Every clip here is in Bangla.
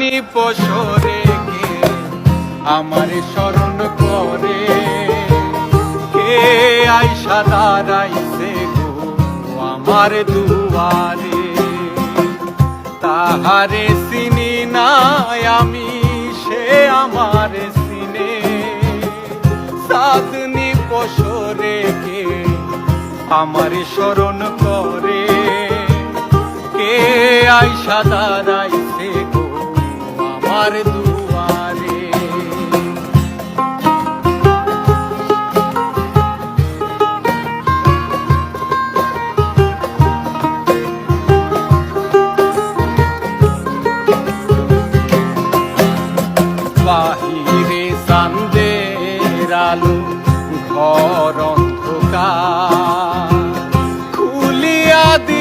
নিপসরে কে? আমার স্মরণ করে। কে আইসা দাঁড়াইছে গো আমার দুয়ারে? তাহারে চিনি নাই আমি, সে আমার সিনে সাধনি পশরে কে? আমার স্মরণ করে। কে আইসা দাঁড়াইছে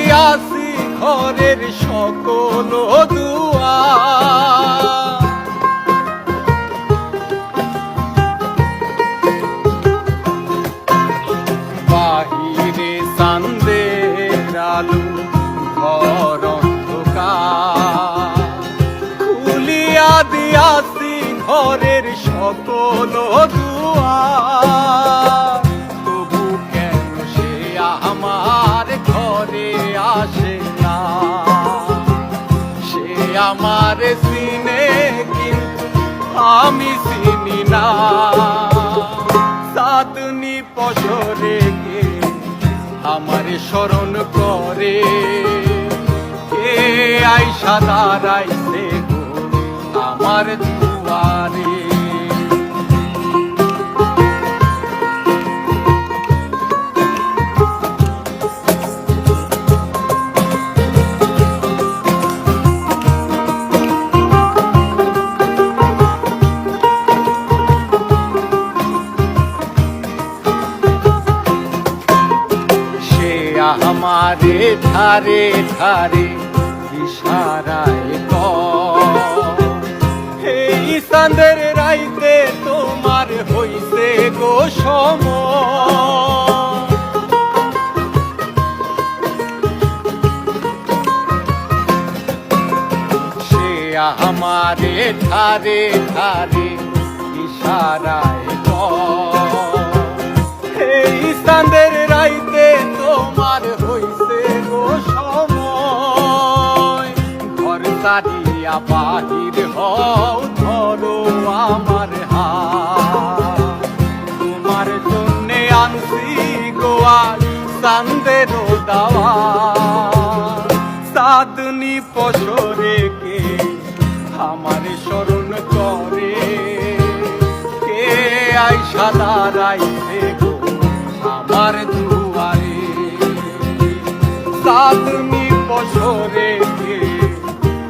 দিয়াছি ঘরের সকল দুয়ার বাহিরে চান্দের আলো ঘর খুলিয়া দিয়াছি ঘরের সকল দুয়ার আমার কিন্তু আমি চিনি না। সাতনি পশরে কে? আমার স্মরণ করে। কে আইসা দাঁড়াইছে গো? আমার দুয়ারে। আমারে ধারে ধারে ইশারায় এই চাঁদের রাইতে তোমার হইছে গো সম। সে আমারে ধারে ধারে ইশারায় এই চাঁদের সারিয়া বাহির হও, ধরো আমার হাত। তোমার জন্যে আনছি গোয়াল, চাঁদের দাওয়া সাদনি পশরে কে আমার স্মরণ করে? কে আইসা দাঁড়াইছে গো আমার দুয়ারে? সাদনি পশরে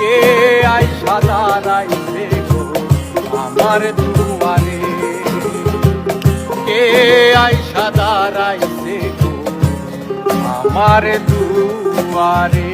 কে আইসা দাঁড়াইছে গো আমার দুয়ারে? কে আইসা দাঁড়াইছে গো আমার দুয়ারে?